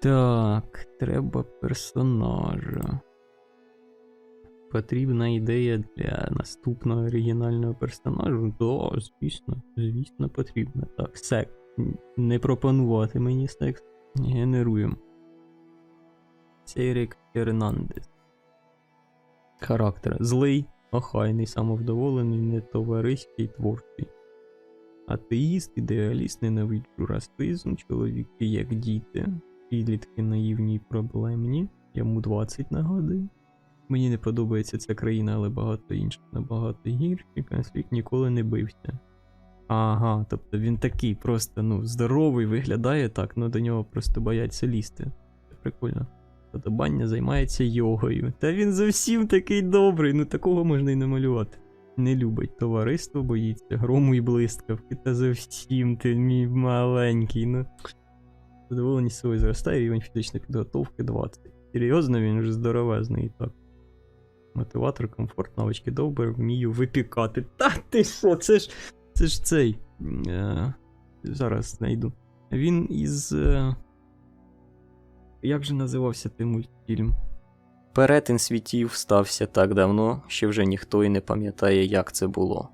Так, треба персонажа. Потрібна ідея для наступного оригінального персонажу? Да, звісно, звісно, потрібна. Так, секс. Не пропонувати мені секс. Генеруємо. Серік Фернандес. Характер. Злий, охайний, самовдоволений, нетовариський, творчий. Атеїст, ідеаліст, ненавиджу расизм, чоловіки як діти, підлітки наївні й проблемні. Йому 20 нагадую. Мені не подобається ця країна, але багато інших набагато гірші. Конфлікт ніколи не бився. Ага, тобто він такий просто, ну, здоровий, виглядає так, ну до нього просто бояться лізти. Це прикольно. Подобання займається йогою. Та він зовсім такий добрий, ну такого можна й намалювати. Не любить товариство, боїться грому і блискавки, та зовсім ти мій маленький, ну. Задоволеність собою зростає, рівень фізичної підготовки 20. Серйозно, він вже здоровезний і так. Мотиватор, комфорт, навички добре, вмію випікати. Та ти що, це ж. Це ж цей. Е, зараз знайду. Він із. Е, як же називався той мультфільм? Перетин світів стався так давно, що вже ніхто й не пам'ятає, як це було.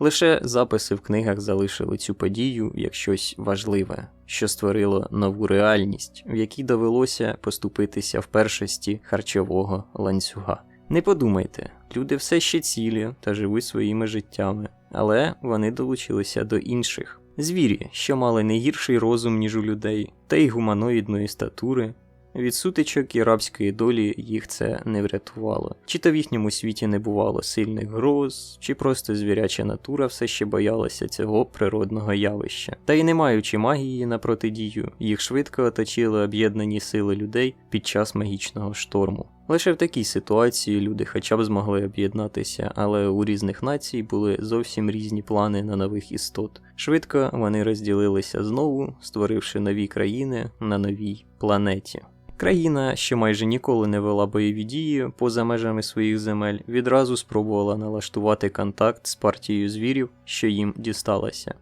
Лише записи в книгах залишили цю подію як щось важливе, що створило нову реальність, в якій довелося поступитися в першості харчового ланцюга. Не подумайте, люди все ще цілі та живуть своїми життями, але вони долучилися до інших. Звірі, що мали не гірший розум, ніж у людей, та й гуманоїдної статури, від сутичок і рабської долі їх це не врятувало. Чи то в їхньому світі не бувало сильних гроз, чи просто звіряча натура все ще боялася цього природного явища. Та й не маючи магії на протидію, їх швидко оточили об'єднані сили людей під час магічного шторму. Лише в такій ситуації люди хоча б змогли об'єднатися, але у різних націй були зовсім різні плани на нових істот. Швидко вони розділилися знову, створивши нові країни на новій планеті. Країна, що майже ніколи не вела бойові дії поза межами своїх земель, відразу спробувала налаштувати контакт з партією звірів, що їм дісталася.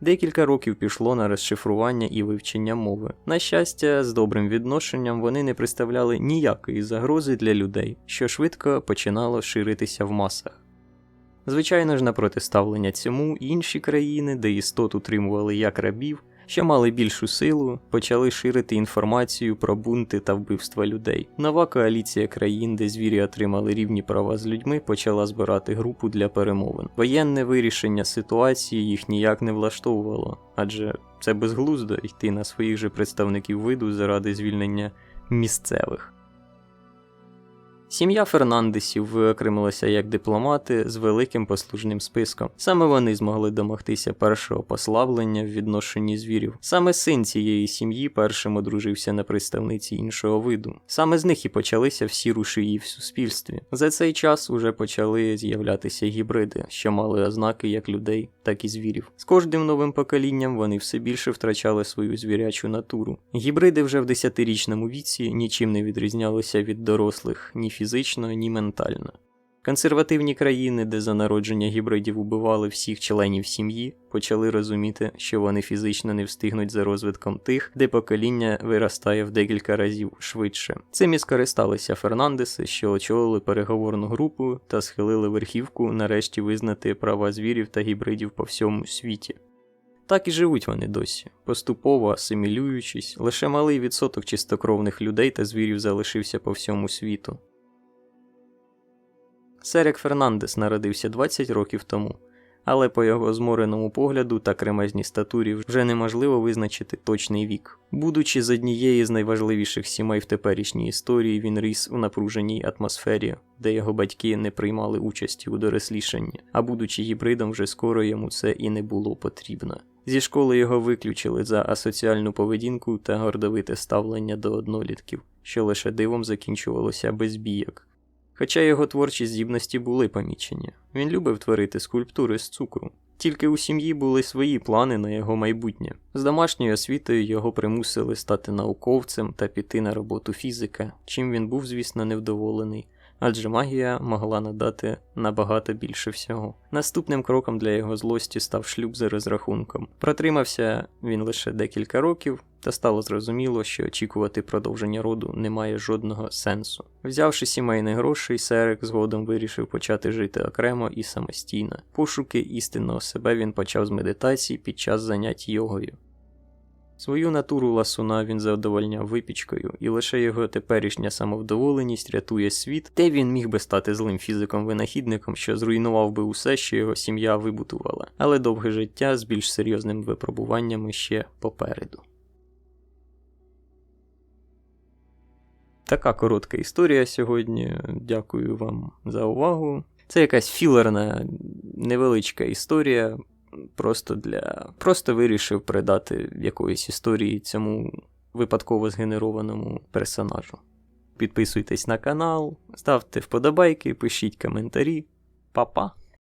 Декілька років пішло на розшифрування і вивчення мови. На щастя, з добрим відношенням вони не представляли ніякої загрози для людей, що швидко починало ширитися в масах. Звичайно ж, на протиставлення цьому інші країни, де істот утримували як рабів, що мали більшу силу, почали ширити інформацію про бунти та вбивства людей. Нова коаліція країн, де звірі отримали рівні права з людьми, почала збирати групу для перемовин. Воєнне вирішення ситуації їх ніяк не влаштовувало, адже це безглуздо йти на своїх же представників виду заради звільнення місцевих. Сім'я Фернандесів виокремилася як дипломати з великим послужним списком. Саме вони змогли домогтися першого пославлення в відношенні звірів. Саме син цієї сім'ї першим одружився на представниці іншого виду. Саме з них і почалися всі рушії в суспільстві. За цей час уже почали з'являтися гібриди, що мали ознаки як людей, так і звірів. З кожним новим поколінням вони все більше втрачали свою звірячу натуру. Гібриди вже в десятирічному віці нічим не відрізнялися від дорослих ні фізично, ні ментально. Консервативні країни, де за народження гібридів убивали всіх членів сім'ї, почали розуміти, що вони фізично не встигнуть за розвитком тих, де покоління виростає в декілька разів швидше. Цим і скористалися Фернандеси, що очолили переговорну групу та схилили верхівку нарешті визнати права звірів та гібридів по всьому світі. Так і живуть вони досі, поступово асимілюючись, лише малий відсоток чистокровних людей та звірів залишився по всьому світу. Серік Фернандес народився 20 років тому, але по його змореному погляду та кремезній статурі вже неможливо визначити точний вік. Будучи з однієї з найважливіших сімей в теперішній історії, він ріс у напруженій атмосфері, де його батьки не приймали участі у дорослішанні, а будучи гібридом, вже скоро йому це і не було потрібно. Зі школи його виключили за асоціальну поведінку та гордовите ставлення до однолітків, що лише дивом закінчувалося без бійок. Хоча його творчі здібності були помічені, він любив творити скульптури з цукру. Тільки у сім'ї були свої плани на його майбутнє. З домашньою освітою його примусили стати науковцем та піти на роботу фізика, чим він був, звісно, невдоволений, адже магія могла надати набагато більше всього. Наступним кроком для його злості став шлюб за розрахунком. Протримався він лише декілька років, та стало зрозуміло, що очікувати продовження роду немає жодного сенсу. Взявши сімейних грошей, Серик згодом вирішив почати жити окремо і самостійно. Пошуки істинного себе він почав з медитації під час занять йогою. Свою натуру ласуна він задовольняв випічкою, і лише його теперішня самовдоволеність рятує світ, де він міг би стати злим фізиком-винахідником, що зруйнував би усе, що його сім'я вибудувала, але довге життя з більш серйозними випробуваннями ще попереду. Така коротка історія сьогодні. Дякую вам за увагу. Це якась філерна невеличка історія. Просто для. Просто вирішив придати якоїсь історії цьому випадково згенерованому персонажу. Підписуйтесь на канал, ставте вподобайки, пишіть коментарі. Па-па!